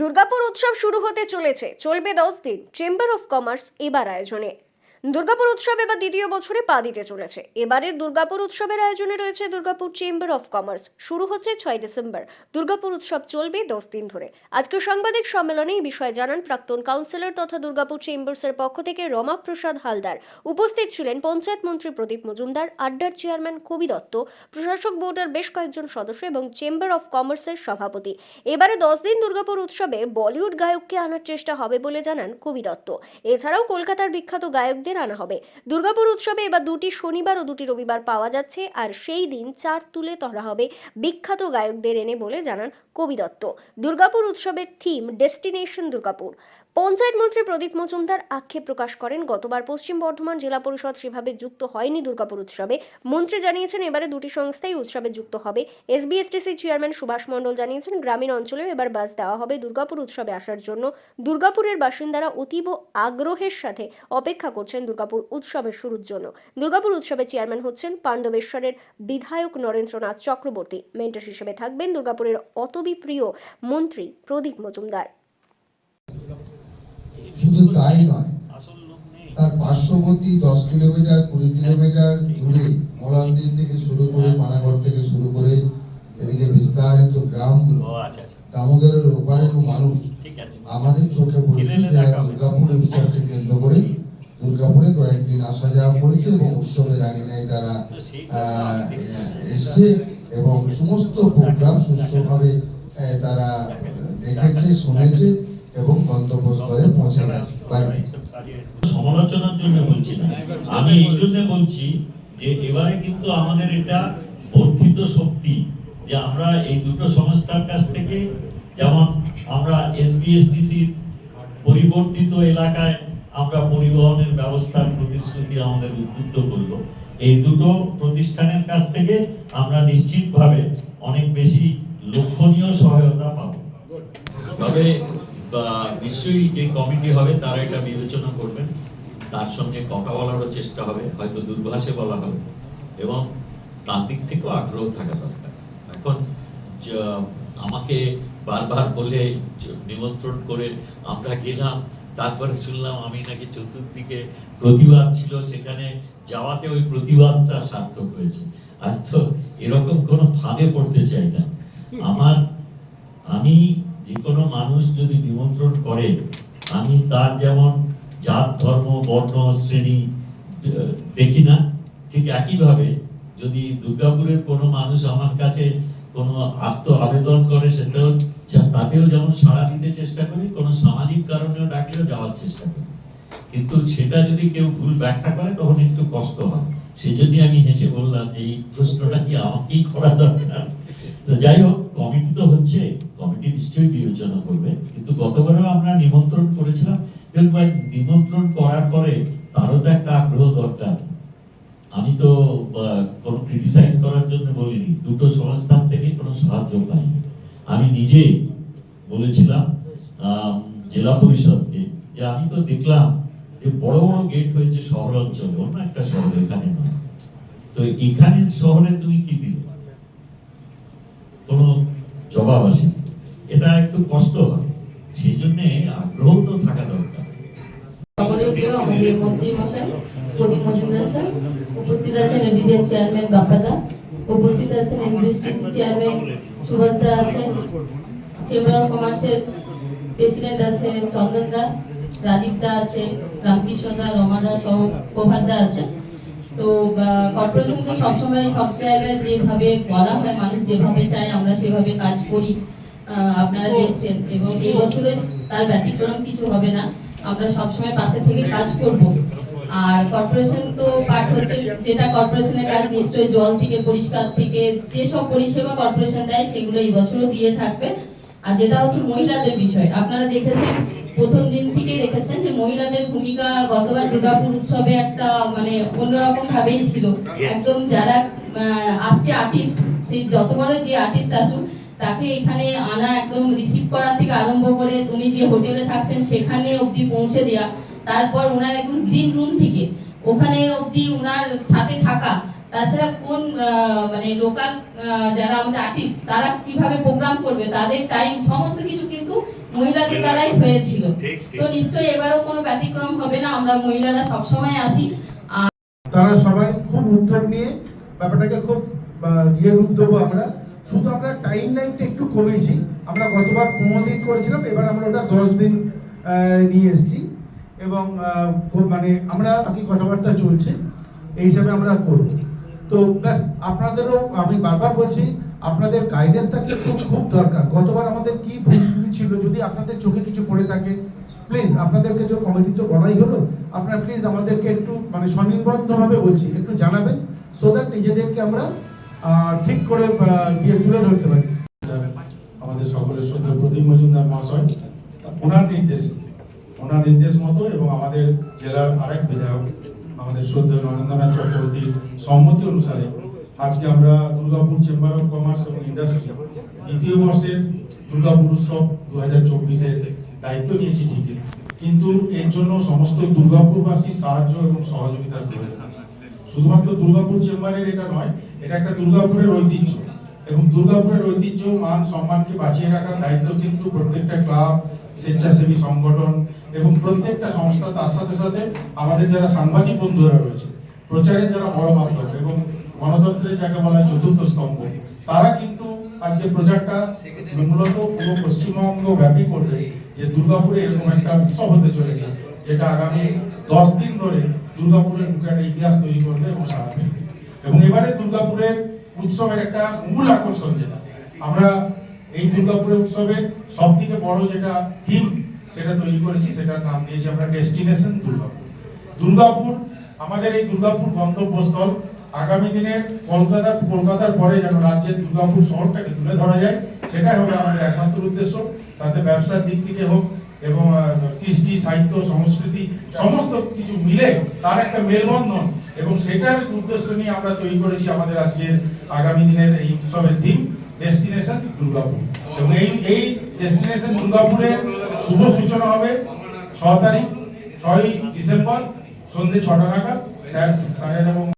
দুর্গাপুর উৎসব শুরু হতে চলেছে। চলবে দশ দিন। চেম্বার অফ কমার্স এবার আয়োজনে। দুর্গাপুর উৎসব এবার দ্বিতীয় বছরে পা দিতে চলেছে। এবারের দুর্গাপুর উৎসবের আয়োজনে রয়েছে দুর্গাপুর চেম্বার অফ কমার্স শুরু হচ্ছে ছয় ডিসেম্বর। দুর্গাপুর উৎসব চলবে দশ দিন ধরে। আজকে সাংবাদিক সম্মেলনে এই বিষয়ে জানান প্রাক্তন কাউন্সিলর তথা দুর্গাপুর চেম্বার্সের পক্ষ থেকে রমা প্রসাদ হালদার। উপস্থিত ছিলেন পঞ্চায়েত মন্ত্রী প্রদীপ মজুমদার, আড্ডার চেয়ারম্যান কবি দত্ত, প্রশাসক বোর্ডের বেশ কয়েকজন সদস্য এবং চেম্বার অফ কমার্সের সভাপতি। এবারে দশ দিন দুর্গাপুর উৎসবে বলিউড গায়ককে আনার চেষ্টা হবে বলে জানান কবি দত্ত। এছাড়াও কলকাতার বিখ্যাত গায়কদের আনা হবে। দুর্গাপুর উৎসবে এবার দুটি শনিবার ও দুটি রবিবার পাওয়া যাচ্ছে, আর সেই দিন চার তুলে ধরা হবে বিখ্যাত গায়কদের এনে বলে জানান কবি দত্ত। দুর্গাপুর উৎসবের থিম ডেস্টিনেশন দুর্গাপুর। পঞ্চায়েত মন্ত্রী প্রদীপ মজুমদার আক্ষেপ প্রকাশ করেন। গতবার পশ্চিম বর্ধমান জেলা পরিষদ সেভাবে যুক্ত হয়নি দুর্গাপুর উৎসবে। মন্ত্রী জানিয়েছেন, এবারে দুটি সংস্থাই উৎসবে যুক্ত হবে। এসবিএসটিসি চেয়ারম্যান সুভাষ মণ্ডল জানিয়েছেন, গ্রামীণ অঞ্চলেও এবার বাস দেওয়া হবে দুর্গাপুর উৎসবে আসার জন্য। দুর্গাপুরের বাসিন্দারা অতীব আগ্রহের সাথে অপেক্ষা করছেন দুর্গাপুর উৎসবের শুরুর জন্য। দুর্গাপুর উৎসবের চেয়ারম্যান হচ্ছেন পাণ্ডবেশ্বরের বিধায়ক নরেন্দ্রনাথ চক্রবর্তী। মেন্টর হিসেবে থাকবেন দুর্গাপুরের অতবিপ্রিয় মন্ত্রী প্রদীপ মজুমদার। শুধু তাই নয় তার পার্শ্ববর্তী দশ কিলোমিটার কুড়ি কিলোমিটার দূরে মোরালদিন থেকে শুরু করে পানাগড় থেকে শুরু করে এদিকে বিস্তারিত গ্রামগুলো আচ্ছা আচ্ছা। দামোদরের ওপারেরও মানুষ আমাদের চোখে পড়েছে যে দুর্গাপুর উৎসবকে কেন্দ্র করে দুর্গাপুরে কয়েকদিন আসা যাওয়া করেছে এবং উৎসবের আঙিনায় তারা আহ, এসছে এবং সমস্ত প্রোগ্রাম সুষ্ঠুভাবে তারা দেখেছে শুনেছে। এবং গন্তব্যস্থলে পৌঁছে গেছে। সমালোচনার জন্য বলছি না। আমি এই জন্য বলছি যে এবারে কিন্তু আমাদের এটা বর্ধিত শক্তি যে আমরা এই দুটো সংস্থার কাছ থেকে যেমন আমরা এসবিএসটিসি পরিবর্তিত এলাকায় আমরা পরিবহনের ব্যবস্থার প্রতিশ্রুতি আমাদের উদ্বুদ্ধ করল। এই দুটো প্রতিষ্ঠানের কাছ থেকে আমরা নিশ্চিতভাবে অনেক বেশি লক্ষণীয় সহায়তা পাবো। তবে বা, নিশ্চয়ই যে কমিটি হবে তারা এটা বিবেচনা করবেন। তার সঙ্গে কথা বলারও চেষ্টা হবে হয়তো দূরভাষে বলা হবে। এবং তার দিক থেকেও আগ্রহ থাকা দরকার। এখন আমাকে বারবার বলে নিমন্ত্রণ করে আমরা গেলাম তারপরে শুনলাম আমি নাকি চতুর্দিকে প্রতিবাদ ছিল সেখানে যাওয়াতে ওই প্রতিবাদটা সার্থক হয়েছে। আর তো এরকম কোনো ফাঁদে পড়তে চাই না। আমার আমি যে কোনো মানুষ যদি নিমন্ত্রণ করে, আমি তার যেমন জাত, ধর্ম, বর্ণ, শ্রেণি দেখি না, ঠিক একইভাবে যদি দুর্গাপুরের কোনো মানুষ আমার কাছে কোনো আত্ম আবেদন করে, সেটাও তাতেও যেমন সাড়া দিতে চেষ্টা করি, কোনো সামাজিক কারণেও ডাকলেও যাওয়ার চেষ্টা করি। কিন্তু সেটা যদি কেউ ভুল ব্যাখ্যা করে, তখন একটু কষ্ট হয়। সেই জন্যই আমি হেসে বললাম যে, এই প্রশ্নটা কি আমাকেই করা দরকার? তো যাই হোক কমিটি তো হচ্ছে কমিটি নিশ্চয়ই বিবেচনা করবে। কিন্তু গতবারও আমরা নিমন্ত্রণ করেছিলাম নিমন্ত্রণ করার পরে তারও তো একটা আগ্রহ দরকার। আমি তো কোনো ক্রিটিসাইজ করার জন্য বলিনি, দুটো সংস্থান থেকে কোনো সাহায্য পাইনি। আমি নিজে বলেছিলাম জেলা পরিষদকে, যে আমি তো দেখলাম যে বড় বড় গেট হয়েছে শহর অঞ্চলে অন্য একটা শহর এখানে নয়। তো এখানে শহরে তুমি কি দিলে? কোনো জবাব আসে এটা একটু কষ্ট হয়। সেই জন্য আগ্রহ তো থাকা দরকার। উপস্থিত চেয়ারম্যান দা আছেন কমার্সের প্রেসিডেন্ট আছে দা, রাজীব দা আছে রামকৃষ্ণ দা, রমা দা সহ প্রভাত দা আছে তো কর্পোরেশন তো সবসময় সব জায়গায় যেভাবে বলা হয় মানুষ যেভাবে চায় আমরা সেভাবে কাজ করি আপনারা দেখছেন। এবং এই বছরে তার ব্যতিক্রম কিছু হবে না। আমরা সবসময় পাশে থেকে কাজ করব। আর কর্পোরেশন তো পাঠ হচ্ছে যেটা কর্পোরেশনের কাজ নিশ্চয়ই জল থেকে পরিষ্কার থেকে যেসব পরিষেবা কর্পোরেশন দেয় সেগুলো এই বছরও দিয়ে থাকবে। আর যেটা হচ্ছে মহিলাদের বিষয় আপনারা দেখেছেন প্রথম দিন থেকেই দেখেছেন যে মহিলাদের ভূমিকা গতবার দুর্গাপুর উৎসবে একটা মানে অন্যরকম ভাবেই ছিল একদম যারা আসছে আর্টিস্ট সেই যত বড় যে আর্টিস্ট আসুক তাকে এখানে আনা একদম রিসিভ করা থেকে আরম্ভ করে উনি যে হোটেলে থাকছেন সেখানে অবধি পৌঁছে দেওয়া তারপর ওনার একদম গ্রিন রুম থেকে ওখানে অবধি ওনার সাথে থাকা তাছাড়া কোন মানে লোকাল যারা আমাদের আর্টিস্ট তারা কীভাবে প্রোগ্রাম করবে তাদের টাইম সমস্ত কিছু কিন্তু মহিলাদের দ্বারাই হয়েছিল। তো নিশ্চয়ই এবারও কোনো ব্যতিক্রম হবে না আমরা মহিলারা সবসময় আছি। তারা সবাই খুব উদ্যোগ নিয়ে ব্যাপারটাকে খুব ইয়ে রূপ দেবো আমরা। শুধু আমরা টাইম লাইনটা একটু কমেছি আমরা গতবার পনেরো দিন করেছিলাম এবার আমরা ওটা দশ দিন নিয়ে এসেছি। এবং মানে আমরা বাকি কথাবার্তা চলছে এই হিসাবে আমরা করব। তো ব্যাস আপনাদেরও আমি বারবার বলছি আপনাদের গাইডেন্সটা কিন্তু খুব দরকার। গতবার আমাদের কি ভুল আপনাদের চোখে কিছু পড়ে থাকে প্লিজ আপনাদেরকে যে কমিটি তো বলাই হলো, আপনারা প্লিজ আমাদেরকে একটু মানে স্বনির্বন্ধভাবে বলছি, একটু জানাবেন সো দ্যাট নিজেদেরকে আমরা ঠিক করে গিয়ে তুলে ধরতে পারি। আমাদের সকলের শ্রদ্ধা প্রদীপ মজুমদার মহাশয়, ওনার নির্দেশ ওনার নির্দেশ মতো এবং আমাদের জেলার আরেক বিধায়ক, আমাদের শ্রদ্ধা নরেন্দ্রনাথ চক্রবর্তীর সম্মতি অনুসারে আজকে আমরা দুর্গাপুর চেম্বার অফ কমার্স এবং ইন্ডাস্ট্রি দ্বিতীয় বর্ষের দুর্গাপুর উৎসব দু হাজার চব্বিশের দায়িত্ব নিয়েছি ঠিকই। কিন্তু এর জন্য সমস্ত দুর্গাপুরবাসীর সাহায্য এবং সহযোগিতার প্রয়োজন শুধুমাত্র দুর্গাপুর চেম্বারের এটা নয়, এটা একটা দুর্গাপুরের ঐতিহ্য। এবং দুর্গাপুরের ঐতিহ্য, মান, সম্মানকে বাঁচিয়ে রাখার দায়িত্ব কিন্তু প্রত্যেকটা ক্লাব, স্বেচ্ছাসেবী সংগঠন এবং প্রত্যেকটা সংস্থা তার সাথে সাথে আমাদের যারা সাংবাদিক বন্ধুরা রয়েছে, প্রচারের যারা বড় মাধ্যম এবং গণতন্ত্রের যাকে বলা চতুর্থ স্তম্ভ, তারা কিন্তু আজকে প্রচারটা মূলত পুরো পশ্চিমবঙ্গ ব্যাপী করবে যে দুর্গাপুরে এরকম একটা উৎসব হতে চলেছে, যেটা আগামী দশ দিন ধরে দুর্গাপুরের বুকে একটা ইতিহাস তৈরি করবে এবং সারা এবং এবারে দুর্গাপুরের উৎসবের একটা মূল আকর্ষণ যেটা, আমরা এই দুর্গাপুরের উৎসবের সব থেকে বড় যেটা থিম সেটা তৈরি করেছি, সেটার নাম দিয়েছি আমরা ডেস্টিনেশন দুর্গাপুর। দুর্গাপুর, আমাদের এই দুর্গাপুর গন্তব্যস্থল আগামী দিনে কলকাতা কলকাতার পরে যেন রাজ্যের দুর্গাপুর শহরটাকে তুলে ধরা যায়, সেটাই হবে আমাদের একমাত্র উদ্দেশ্য। তাতে ব্যবসার দিক থেকে হোক এবং কৃষ্টি, সাহিত্য, সংস্কৃতি, সমস্ত কিছু মিলে তার একটা মেলবন্ধন। এবং সেটার উদ্দেশ্য নিয়ে আমরা তৈরি করেছি আমাদের আজকের আগামী দিনের এই উৎসবের দিন ডেস্টিনেশন দুর্গাপুর। এবং এই এই ডেস্টিনেশন দুর্গাপুরের শুভ সূচনা হবে ছ তারিখ, ছয়ই ডিসেম্বর সন্ধ্যে ছটা নাগাদ, স্যার স্যারের এবং